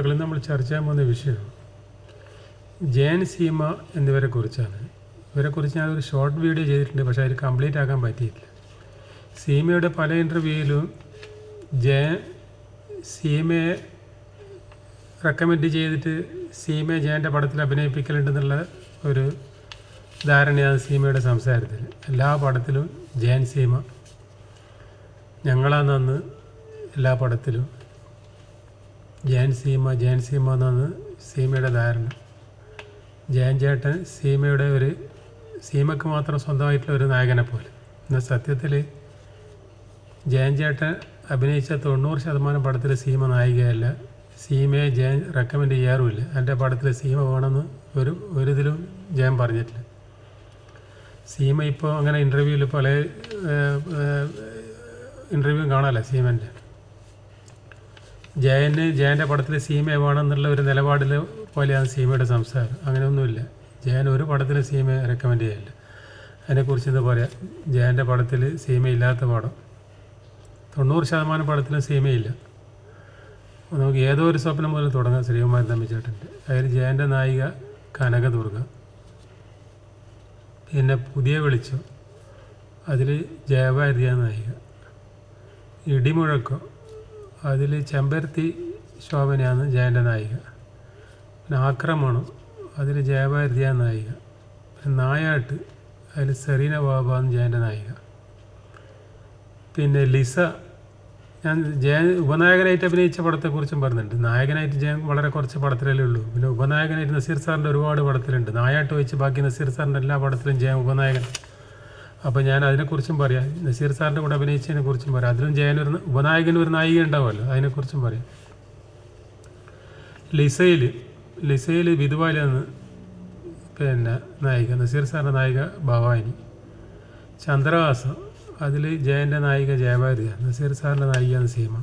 കളിൽ നമ്മൾ ചർച്ച ചെയ്യാൻ പോകുന്ന വിഷയം ജയൻ സീമ എന്നിവരെ കുറിച്ചാണ്. ഇവരെ കുറിച്ച് ഞാൻ ഒരു ഷോർട്ട് വീഡിയോ ചെയ്തിട്ടുണ്ട് പക്ഷേ അത് കംപ്ലീറ്റ് ആക്കാൻ പറ്റിയില്ല. സീമയുടെ പല ഇന്റർവ്യൂയിലും ജയൻ സീമയെ റെക്കമെൻഡ് ചെയ്തിട്ട് സീമയെ ജയന്റെ പടത്തിൽ അഭിനയിപ്പിക്കലുണ്ടെന്നുള്ള ഒരു ധാരണയാണ് സീമയുടെ സംസാരത്തിൽ. എല്ലാ പടത്തിലും ജയൻ സീമ ഞങ്ങളാണെന്ന് എല്ലാ പടത്തിലും ജയൻ സീമ ജയൻ സീമ എന്നാണ് സീമയുടെ ധാരണ. ജയൻ ചേട്ടൻ സീമയുടെ ഒരു സീമയ്ക്ക് മാത്രം സ്വന്തമായിട്ടുള്ള ഒരു നായകനെ പോലെ. എന്നാൽ സത്യത്തിൽ ജയൻ ചേട്ടൻ അഭിനയിച്ച തൊണ്ണൂറ് ശതമാനം പടത്തിൽ സീമ നായികയല്ല. സീമയെ ജയൻ റെക്കമെൻഡ് ചെയ്യാറുമില്ല. എന്റെ പടത്തിൽ സീമ വേണമെന്ന് ഒരു ഒരു ഇതിലും ജയൻ പറഞ്ഞിട്ടില്ല. സീമ ഇപ്പോൾ അങ്ങനെ ഇന്റർവ്യൂവിൽ പല ഇന്റർവ്യൂ കാണാമല്ലോ സീമന്റെ ജയന് ജയന്റെ പടത്തിൽ വേണമെന്നുള്ള ഒരു നിലപാടിൽ പോലെയാണ് സീമയുടെ സംസാരം. അങ്ങനെയൊന്നുമില്ല. ജയൻ ഒരു പടത്തിന് സീമ റെക്കമെൻഡ് ചെയ്യില്ല അതിനെക്കുറിച്ച് എന്താ പറയുക ജയന്റെ പടത്തിൽ സീമയില്ലാത്ത പടം. തൊണ്ണൂറ് ശതമാനം പടത്തിലും സീമയില്ല നമുക്ക് ഏതോ ഒരു സ്വപ്നം മുതൽ തുടങ്ങാം ശ്രീകുമാരൻ തമ്മിച്ചേട്ടന്റെ. അതിൽ ജയന്റെ നായിക കനകദുർഗ. പിന്നെ പുതിയ വെളിച്ചം. അതിൽ ജയഭാരതിയ നായിക. ഇടിമുഴക്കം. അതിൽ ചെമ്പരത്തി ശോഭനയാണ് ജയന്റെ നായിക. പിന്നെ ആക്രമണം അതിൽ ജയഭാരതിയാണ് നായിക. പിന്നെ നായാട്ട് അതിൽ സെറീന ബാബാന്ന് ജയന്റെ നായിക. പിന്നെ ലിസ ഞാൻ ജയൻ ഉപനായകനായിട്ട് അഭിനയിച്ച പടത്തെക്കുറിച്ചും പറഞ്ഞിട്ടുണ്ട്. നായകനായിട്ട് ജയൻ വളരെ കുറച്ച് പടത്തിലല്ലേ ഉള്ളൂ. പിന്നെ ഉപനായകനായിട്ട് നസീർ സാറിന്റെ ഒരുപാട് പടത്തിലുണ്ട്. നായാട്ട് വെച്ച് ബാക്കി നസീർ സാറിന്റെ എല്ലാ പടത്തിലും ജയൻ ഉപനായകൻ അപ്പോൾ ഞാൻ അതിനെക്കുറിച്ചും പറയാം. നസീർ സാറിന്റെ കൂടെ അഭിനയിച്ചതിനെ കുറിച്ചും പറയാം. അതിലും ജയൻ ഒരു ഉപനായകൻ ഒരു നായിക ഉണ്ടാവുമല്ലോ. അതിനെക്കുറിച്ചും പറയാം. ലിസയിൽ ലിസയിൽ വിധുവാലെന്ന് പിന്നെ നായിക നസീർ സാറിന്റെ നായിക ഭവാനി. ചന്ദ്രഹാസം അതിൽ ജയന്റെ നായിക ജയഭാരതിയ നസീർ സാറിന്റെ നായികയാണ് സീമ.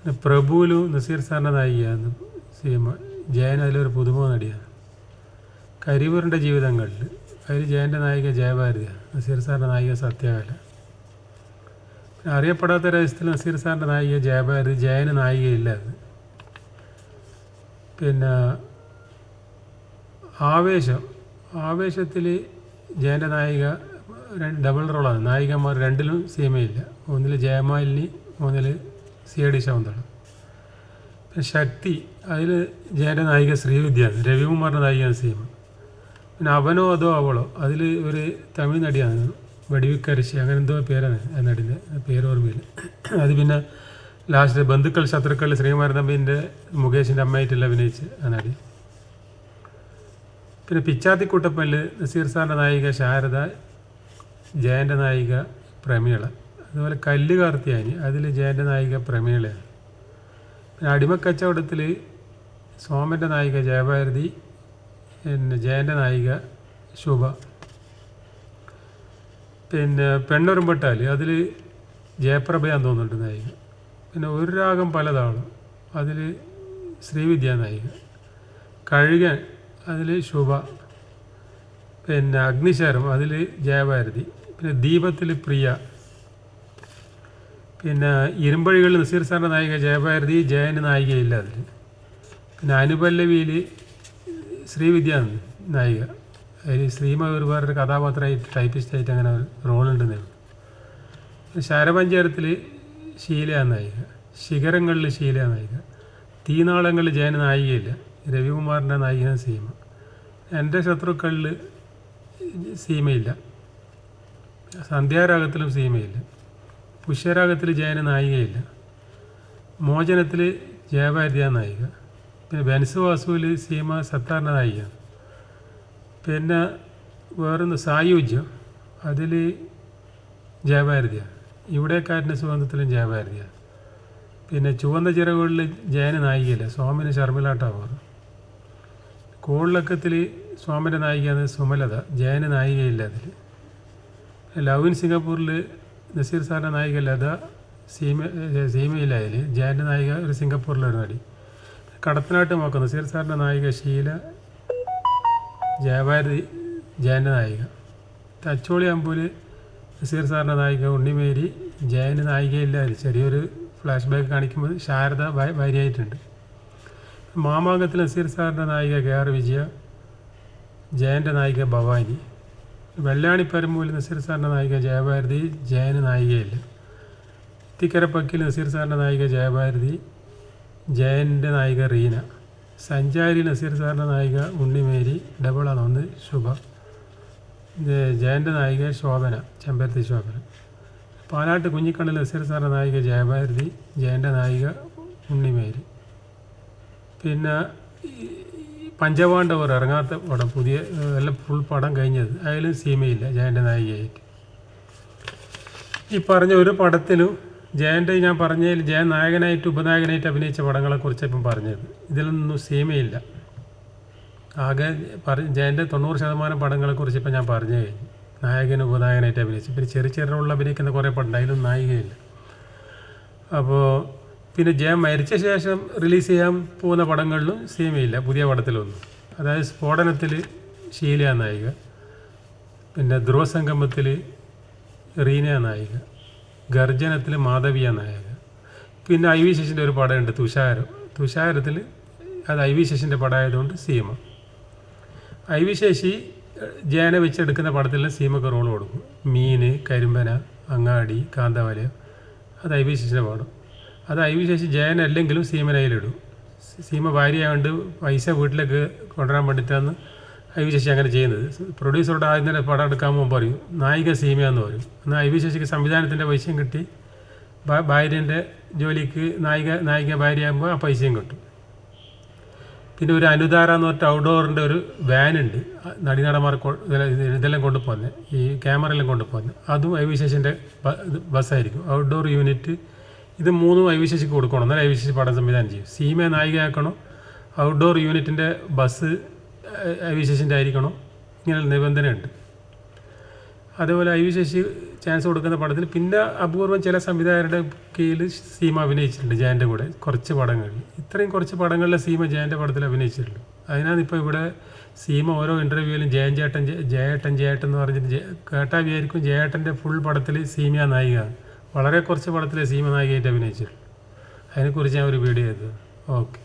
പിന്നെ പ്രഭുവിലും നസീർ സാറിന്റെ നായികയാണ് സീമ. ജയൻ അതിലൊരു പുതുമ നടിയാണ്. കരിവറിന്റെ ജീവിതങ്ങളിൽ അതിൽ ജയന്റെ നായിക ജയഭാരതിയാണ് നസീർ സാറിന്റെ നായിക സത്യകാല അറിയപ്പെടാത്ത രഹസ്യത്തിൽ നസീർ സാറിന്റെ നായിക ജയഭാരതി ജയന് നായികയില്ല അത്. പിന്നെ ആവേശം. ആവേശത്തിൽ ജയന്റെ നായിക രണ്ട് ഡബിൾ റോളാണ് നായികമാർ രണ്ടിലും സീമയില്ല ഒന്നിൽ ജയമാലിനി ഒന്നിൽ സി ഡി ശൗന്തള പിന്നെ ശക്തി അതിൽ ജയന്റെ നായിക ശ്രീവിദ്യയാണ് രവികുമാറിന്റെ നായികയാണ് സീമ പിന്നെ അവനോ അതോ അവളോ? അതിൽ ഒരു തമിഴ് നടിയാണ്. വടിവിക്കരശി അങ്ങനെ എന്തോ പേരാണ് ആ നടിന്റെ പേര് ഓർമ്മയില്ല. അത് പിന്നെ ലാസ്റ്റ് ബന്ധുക്കൾ ശത്രുക്കൾ ശ്രീകുമാരൻ തമ്പിന്റെ മുകേഷിന്റെ അമ്മയായിട്ടുള്ള അഭിനയിച്ച് ആ നടി. പിന്നെ പിച്ചാത്തി കൂട്ടപ്പല്ല് നസീർ സാറിന്റെ നായിക ശാരദ ജയന്റെ നായിക പ്രമീള. അതുപോലെ കല്ല് കാർത്തിയാനി അതിൽ ജയന്റെ നായിക പ്രമീളയാണ്. പിന്നെ അടിമക്കച്ചവടത്തിൽ സോമന്റെ നായിക ജയഭാരതി പിന്നെ ജയന്റെ നായിക ശുഭ. പിന്നെ പെണ്ണൊരുമ്പട്ടാൽ അതിൽ ജയപ്രഭയാന്ന് തോന്നുന്നുണ്ട് നായിക. പിന്നെ ഒരു രാഗം പലതാണ് അതിൽ ശ്രീവിദ്യ നായിക. കഴുകൻ അതിൽ ശുഭ. പിന്നെ അഗ്നിശരം അതിൽ ജയഭാരതി. പിന്നെ ദീപത്തിൽ പ്രിയ. പിന്നെ ഇരുമ്പഴികളിൽ നസീർ സാറിന്റെ നായിക ജയഭാരതി ജയന് നായികയില്ല അതിൽ പിന്നെ അനുപല്ലവിയിൽ ശ്രീവിദ്യ നായിക. അതിൽ ശ്രീമ ഒരു വേറൊരു കഥാപാത്രമായിട്ട് ടൈപ്പിസ്റ്റായിട്ട് അങ്ങനെ റോളുണ്ടെന്നേ ഉള്ളൂ ശരപഞ്ചാരത്തിൽ ശീല നായിക ശിഖരങ്ങളിൽ ശീല നായിക തീനാളങ്ങളിൽ ജയന നായികയില്ല രവികുമാറിന്റെ നായിക സീമ. എന്റെ ശത്രുക്കളിൽ സീമയില്ല. സന്ധ്യാരാഗത്തിലും സീമയില്ല. പുഷ്യരാഗത്തിൽ ജയന നായികയില്ല. മോചനത്തിൽ ജയഭാരതിയ നായിക. പിന്നെ ബെൻസ് വാസുവിൽ സീമ സത്താറിന്റെ പിന്നെ വേറൊന്ന് സായുജ്യം അതിൽ ജയഭാരതിയാണ് ഇവിടെക്കാരന്റെ സുഗന്ധത്തിലും ജയഭാരതിയാണ് പിന്നെ ചുവന്ന ചിറകുകളിൽ ജയന് നായികയില്ല സ്വാമിന് ശർമിലാട്ടാവാറ് കോളിളക്കത്തിൽ സ്വാമിന്റെ നായികയാണ് സുമലത ജയന് നായികയില്ല അതിൽ. ലവ് ഇൻ സിംഗപ്പൂരിൽ നസീർ സാറിന്റെ നായിക ലത സീമ സീമയില്ല അതിൽ. ജയന്റെ നായിക ഒരു സിംഗപ്പൂരിലൊരു നടി. കടത്തനാട്ട് നോക്കുന്നത് നസീർ സാറിന്റെ നായിക ഷീല ജയഭാരതി ജയന്റെ നായിക. തച്ചോളി അമ്പൂര് നസീർ സാറിന്റെ നായിക ഉണ്ണിമേരി ജയന് നായികയില്ല. ചെറിയൊരു ഫ്ലാഷ് ബാക്ക് കാണിക്കുമ്പോൾ ശാരദ ഭാര്യയായിട്ടുണ്ട്. മാമാങ്കത്തിൽ നസീർ സാറിന്റെ നായിക കെ ആർ വിജയ ജയന്റെ നായിക ഭവാനി. വെള്ളാണിപ്പരമ്പൂരിൽ നസീർ സാറിന്റെ നായിക ജയഭാരതി ജയന് നായികയില്ല. തിക്കരപ്പക്കിൽ നസീർ സാറിന്റെ നായിക ജയഭാരതി ജയന്റെ നായിക റീന സഞ്ചാരി നസീർ സാറിന്റെ നായിക ഉണ്ണിമേരി ഡബിളാണ് ഒന്ന് ശുഭ. ജയന്റെ നായിക ശോഭന ചെമ്പരത്തി ശോഭന. പാലാട്ട് കുഞ്ഞിക്കണ്ണിൽ നസീർ സാറിന്റെ നായിക ജയഭാരതി ജയന്റെ നായിക ഉണ്ണിമേരി പിന്നെ പഞ്ചപാണ്ഡവർ ഇറങ്ങാത്ത പടം പുതിയ എല്ലാം ഫുൾ പടം കഴിഞ്ഞത് അതിലും സീമയില്ല ജയന്റെ നായികയായിട്ട്. ഈ പറഞ്ഞ ഒരു പടത്തിലും ജയന്റെ ഞാൻ പറഞ്ഞതിൽ ജയൻ നായകനായിട്ട് ഉപനായകനായിട്ട് അഭിനയിച്ച പടങ്ങളെക്കുറിച്ച് ഇപ്പം പറഞ്ഞത്. ഇതിലൊന്നും സീമയില്ല. ആകെ പറ ജയന്റെ തൊണ്ണൂറ് ശതമാനം പടങ്ങളെക്കുറിച്ച് ഇപ്പം ഞാൻ പറഞ്ഞു. കഴിഞ്ഞു നായകൻ ഉപനായകനായിട്ട് അഭിനയിച്ചു. പിന്നെ ചെറിയ ചെറിയുള്ള അഭിനയിക്കുന്ന കുറേ പടം അതിലും നായികയില്ല. അപ്പോൾ പിന്നെ ജയൻ മരിച്ച ശേഷം റിലീസ് ചെയ്യാൻ പോകുന്ന പടങ്ങളിലും സീമയില്ല. പുതിയ പടത്തിലൊന്നും. അതായത് സ്ഫോടനത്തിൽ ഷീല നായിക. പിന്നെ ധ്രുവസംഗമത്തിൽ റീന നായിക. ഗർജനത്തിൽ മാധവിയ നായക പിന്നെ ഐ വി ശശിന്റെ ഒരു പടമുണ്ട് തുഷാരം. തുഷാരത്തിൽ അത് ഐ വി ശശിന്റെ പടമായതുകൊണ്ട് സീമ. ഐ വി ശശി ജേന വെച്ചെടുക്കുന്ന പടത്തിൽ സീമക്ക് റോൾ കൊടുക്കും. മീന് കരിമ്പന അങ്ങാടി കാന്തവലയം അത് ഐ വി ശശിന്റെ പടം. അത് ഐ വി ശശി ജയനല്ലെങ്കിലും സീമനയിലിടും സീമ ഭാര്യയായതുകൊണ്ട് പൈസ വീട്ടിലേക്ക് കൊണ്ടുവരാൻ വേണ്ടിയിട്ടാണ് ഐ വി ശശി അങ്ങനെ ചെയ്യുന്നത്. പ്രൊഡ്യൂസറോട് ആദ്യം തന്നെ പടം എടുക്കാൻ മുമ്പ് പറയും നായിക സീമയാന്ന് പറയും. എന്നാൽ ഐ വി ശശിക്ക് സംവിധാനത്തിന്റെ പൈസയും കിട്ടി. ഭാര്യന്റെ ജോലിക്ക് നായിക നായിക ഭാര്യയാകുമ്പോൾ ആ പൈസയും കിട്ടും. പിന്നെ ഒരു അനുധാര എന്ന് പറഞ്ഞിട്ട് ഔട്ട്ഡോറിന്റെ ഒരു വാനുണ്ട് നടിനടമാർ ഇതെല്ലാം ഇത് ഇതെല്ലാം കൊണ്ടുപോകുന്നത് ഈ ക്യാമറ എല്ലാം കൊണ്ടുപോകുന്നത് അതും ഐ വി ശശിന്റെ ബസ്സായിരിക്കും. ഔട്ട്ഡോർ യൂണിറ്റ് ഇത് മൂന്നും ഐ വി ശശിക്ക് കൊടുക്കണം. എന്നാൽ ഐ വി ശശി പടം സംവിധാനം ചെയ്യും. സീമയെ നായികയാക്കണം? ഔട്ട്ഡോർ യൂണിറ്റിന്റെ ബസ് ഐ വി ശശിന്റെ ആയിരിക്കണം. ഇങ്ങനെ നിബന്ധനയുണ്ട്. അതേപോലെ ഐ വി ശശി ചാൻസ് കൊടുക്കുന്ന പടത്തിൽ പിന്നെ അപൂർവം ചില സംവിധായകരുടെ കീഴിൽ സീമ അഭിനയിച്ചിട്ടുണ്ട് ജയന്റെ കൂടെ കുറച്ച് പടങ്ങളിൽ ഇത്രയും കുറച്ച് പടങ്ങളിലെ സീമ ജയന്റെ പടത്തിൽ അഭിനയിച്ചിട്ടുള്ളൂ അതിനാണ് ഇപ്പോൾ ഇവിടെ സീമ ഓരോ ഇന്റർവ്യൂവിലും ജയൻ ചേട്ടൻ ജയേട്ടൻ ജയേട്ടൻ എന്ന് പറഞ്ഞിട്ട് കേട്ടാ വിചാരിക്കും ജയേട്ടന്റെ ഫുൾ പടത്തിൽ സീമ നായിക വളരെ കുറച്ച് പടത്തിലെ സീമ നായികയായിട്ട് അഭിനയിച്ചിട്ടുള്ളൂ അതിനെക്കുറിച്ച് ഞാൻ ഒരു വീഡിയോ ചെയ്തത് ഓക്കെ.